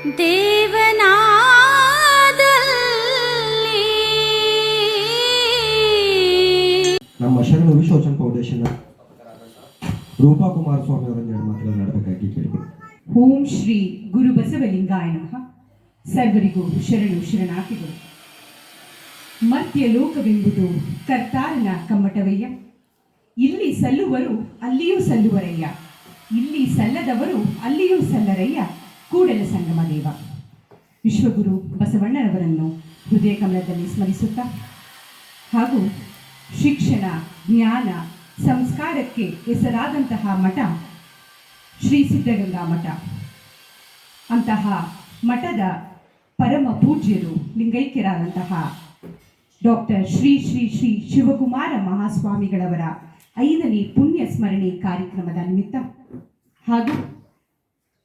ನಮ್ಮ ಶರಣ ವಿಶ್ವಚನ್ ಫೌಂಡೇಶನ್ ರೂಪಾ ಕುಮಾರಸ್ವಾಮಿ ಅವರನ್ನು ಎರಡು ಮಾತುಗಳನ್ನು ಆಡಬೇಕಾಗಿ ಕೇಳಿಕೊಳ್ಳಿ. ಓಂ ಶ್ರೀ ಗುರು ಬಸವಲಿಂಗಾಯ ನಮಃ. ಸರ್ವರಿಗೂ ಶರಣು ಶರಣಾರ್ಥಿಗಳು. ಮರ್ತ್ಯ ಲೋಕವೆಂಬುದು ಕರ್ತಾರನ ಕಮ್ಮಟವಯ್ಯ. ಇಲ್ಲಿ ಸಲ್ಲುವರು ಅಲ್ಲಿಯೂ ಸಲ್ಲುವರಯ್ಯ. ಇಲ್ಲಿ ಸಲ್ಲದವರು ಅಲ್ಲಿಯೂ ಸಲ್ಲರಯ್ಯ. ಕೂಡಲ ಸಂಗಮ ದೇವ. ವಿಶ್ವಗುರು ಬಸವಣ್ಣನವರನ್ನು ಹೃದಯ ಕಮಲದಲ್ಲಿ ಸ್ಮರಿಸುತ್ತಾ ಹಾಗೂ ಶಿಕ್ಷಣ, ಜ್ಞಾನ, ಸಂಸ್ಕಾರಕ್ಕೆ ಹೆಸರಾದಂತಹ ಮಠ ಶ್ರೀ ಸಿದ್ಧಗಂಗಾ ಮಠ. ಅಂತಹ ಮಠದ ಪರಮ ಪೂಜ್ಯರು ಲಿಂಗೈಕ್ಯರಾದಂತಹ ಡಾಕ್ಟರ್ ಶ್ರೀ ಶ್ರೀ ಶ್ರೀ ಶಿವಕುಮಾರ ಮಹಾಸ್ವಾಮಿಗಳವರ ಐದನೇ ಪುಣ್ಯ ಸ್ಮರಣೆ ಕಾರ್ಯಕ್ರಮದ ನಿಮಿತ್ತ ಹಾಗೂ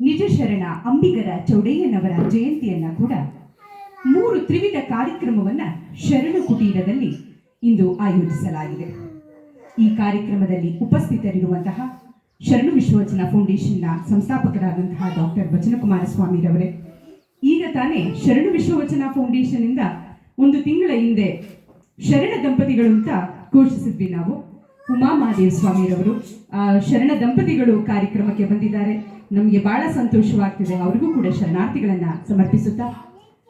ನಿಜ ಶರಣ ಅಂಬಿಗರ ಚೌಡಯ್ಯನವರ ಜಯಂತಿಯನ್ನ ಕೂಡ ಮೂರು ತ್ರಿವಿಧ ಕಾರ್ಯಕ್ರಮವನ್ನ ಶರಣ ಕುಟೀರದಲ್ಲಿ ಇಂದು ಆಯೋಜಿಸಲಾಗಿದೆ. ಈ ಕಾರ್ಯಕ್ರಮದಲ್ಲಿ ಉಪಸ್ಥಿತರಿರುವಂತಹ ಶರಣು ವಿಶ್ವವಚನ ಫೌಂಡೇಶನ್ನ ಸಂಸ್ಥಾಪಕರಾದಂತಹ ಡಾಕ್ಟರ್ ವಚನಕುಮಾರ ಸ್ವಾಮಿರವರೇ ಈಗ ತಾನೇ ಶರಣು ವಿಶ್ವವಚನ ಫೌಂಡೇಶನ್ ಇಂದ ಒಂದು ತಿಂಗಳ ಹಿಂದೆ ಶರಣ ದಂಪತಿಗಳು ಅಂತ ಘೋಷಿಸಿದ್ವಿ ನಾವು. ಉಮಾ ಮಹಾದೇವ ಸ್ವಾಮಿರವರು ಶರಣ ದಂಪತಿಗಳು ಕಾರ್ಯಕ್ರಮಕ್ಕೆ ಬಂದಿದ್ದಾರೆ. ನಮಗೆ ಬಹಳ ಸಂತೋಷವಾಗ್ತಿದೆ. ಅವರಿಗೂ ಕೂಡ ಶರಣಾರ್ಥಿಗಳನ್ನು ಸಮರ್ಪಿಸುತ್ತಾ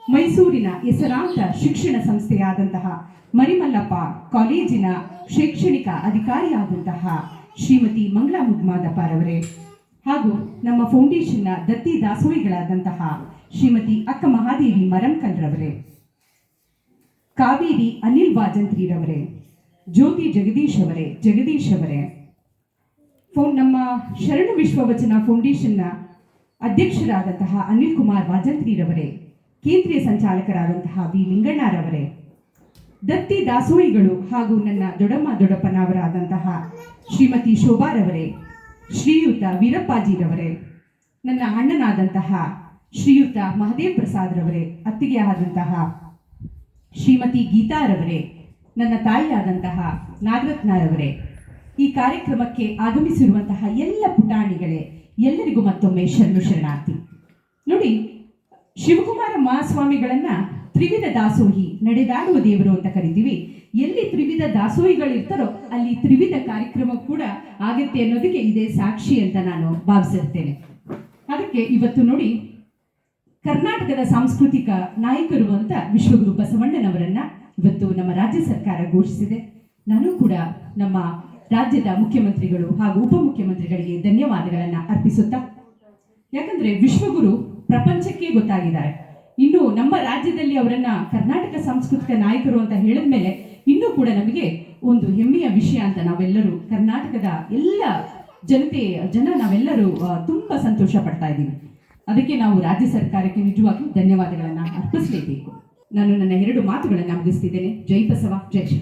ಮೈಸೂರಿನ ಹೆಸರಾಂತ ಶಿಕ್ಷಣ ಸಂಸ್ಥೆಯಾದಂತಹ ಮರಿಮಲ್ಲಪ್ಪ ಕಾಲೇಜಿನ ಶೈಕ್ಷಣಿಕ ಅಧಿಕಾರಿಯಾದಂತಹ ಶ್ರೀಮತಿ ಮಂಗಳಾ ಮುಗ್ಮಾದಪ್ಪರವರೇ ಹಾಗೂ ನಮ್ಮ ಫೌಂಡೇಶನ್ನ ದತ್ತಿ ದಾಸೋಹಿಗಳಾದಂತಹ ಶ್ರೀಮತಿ ಅಕ್ಕ ಮಹಾದೇವಿ ಮರಂಕಲ್ರವರೇ ಕಾವೇರಿ ಅನಿಲ್ ವಾಜಂತ್ರಿರವರೇ, ಜ್ಯೋತಿ ಜಗದೀಶ್ ಅವರೇ ಜಗದೀಶ್ ಅವರೇ ನಮ್ಮ ಶರಣ ವಿಶ್ವವಚನ ಫೌಂಡೇಶನ್ನ ಅಧ್ಯಕ್ಷರಾದಂತಹ ಅನಿಲ್ ಕುಮಾರ್ ವಾಜಂತ್ರಿರವರೇ, ಕೇಂದ್ರೀಯ ಸಂಚಾಲಕರಾದಂತಹ ವಿ ಲಿಂಗಣ್ಣರವರೇ, ದತ್ತಿ ದಾಸೋಹಿಗಳು ಹಾಗೂ ನನ್ನ ದೊಡಮ್ಮ ದೊಡ್ಡಪ್ಪನವರಾದಂತಹ ಶ್ರೀಮತಿ ಶೋಭಾರವರೇ, ಶ್ರೀಯುತ ವೀರಪ್ಪಾಜಿರವರೇ, ನನ್ನ ಅಣ್ಣನಾದಂತಹ ಶ್ರೀಯುತ ಮಹದೇವ್ ಪ್ರಸಾದ್ರವರೇ, ಅತ್ತಿಗೆ ಆದಂತಹ ಶ್ರೀಮತಿ ಗೀತಾರವರೇ, ನನ್ನ ತಾಯಿಯಾದಂತಹ ನಾಗರತ್ನರವರೇ ಈ ಕಾರ್ಯಕ್ರಮಕ್ಕೆ ಆಗಮಿಸಿರುವಂತಹ ಎಲ್ಲ ಪುಟಾಣಿಗಳೇ, ಎಲ್ಲರಿಗೂ ಮತ್ತೊಮ್ಮೆ ಶರಣು ಶರಣಾರ್ಥಿ. ನೋಡಿ, ಶಿವಕುಮಾರ ಮಹಾಸ್ವಾಮಿಗಳನ್ನ ತ್ರಿವಿಧ ದಾಸೋಹಿ, ನಡೆದಾಡುವ ದೇವರು ಅಂತ ಕರಿತೀವಿ. ಎಲ್ಲಿ ತ್ರಿವಿಧ ದಾಸೋಹಿಗಳಿರ್ತಾರೋ ಅಲ್ಲಿ ತ್ರಿವಿಧ ಕಾರ್ಯಕ್ರಮ ಕೂಡ ಆಗುತ್ತೆ ಅನ್ನೋದಕ್ಕೆ ಇದೇ ಸಾಕ್ಷಿ ಅಂತ ನಾನು ಭಾವಿಸಿರ್ತೇನೆ. ಅದಕ್ಕೆ ಇವತ್ತು ನೋಡಿ, ಕರ್ನಾಟಕದ ಸಾಂಸ್ಕೃತಿಕ ನಾಯಕರು ಅಂತ ವಿಶ್ವಗುರು ಬಸವಣ್ಣನವರನ್ನ ಇವತ್ತು ನಮ್ಮ ರಾಜ್ಯ ಸರ್ಕಾರ ಘೋಷಿಸಿದೆ. ನಾನು ಕೂಡ ನಮ್ಮ ರಾಜ್ಯದ ಮುಖ್ಯಮಂತ್ರಿಗಳು ಹಾಗೂ ಉಪಮುಖ್ಯಮಂತ್ರಿಗಳಿಗೆ ಧನ್ಯವಾದಗಳನ್ನ ಅರ್ಪಿಸುತ್ತಾ, ಯಾಕಂದ್ರೆ ವಿಶ್ವಗುರು ಪ್ರಪಂಚಕ್ಕೆ ಗೊತ್ತಾಗಿದ್ದಾರೆ. ಇನ್ನು ನಮ್ಮ ರಾಜ್ಯದಲ್ಲಿ ಅವರನ್ನ ಕರ್ನಾಟಕ ಸಾಂಸ್ಕೃತಿಕ ನಾಯಕರು ಅಂತ ಹೇಳಿದ್ಮೇಲೆ ಇನ್ನೂ ಕೂಡ ನಮಗೆ ಒಂದು ಹೆಮ್ಮೆಯ ವಿಷಯ ಅಂತ ನಾವೆಲ್ಲರೂ ಕರ್ನಾಟಕದ ಎಲ್ಲ ಜನತೆ, ಜನ ನಾವೆಲ್ಲರೂ ತುಂಬಾ ಸಂತೋಷ ಪಡ್ತಾ ಇದ್ದೀವಿ. ಅದಕ್ಕೆ ನಾವು ರಾಜ್ಯ ಸರ್ಕಾರಕ್ಕೆ ನಿಜವಾಗಿ ಧನ್ಯವಾದಗಳನ್ನ ಅರ್ಪಿಸಲೇಬೇಕು. ನಾನು ನನ್ನ ಎರಡು ಮಾತುಗಳನ್ನ ಮುಗಿಸ್ತಿದ್ದೇನೆ. ಜೈ ಬಸವ, ಜೈ ಶ್ರೀ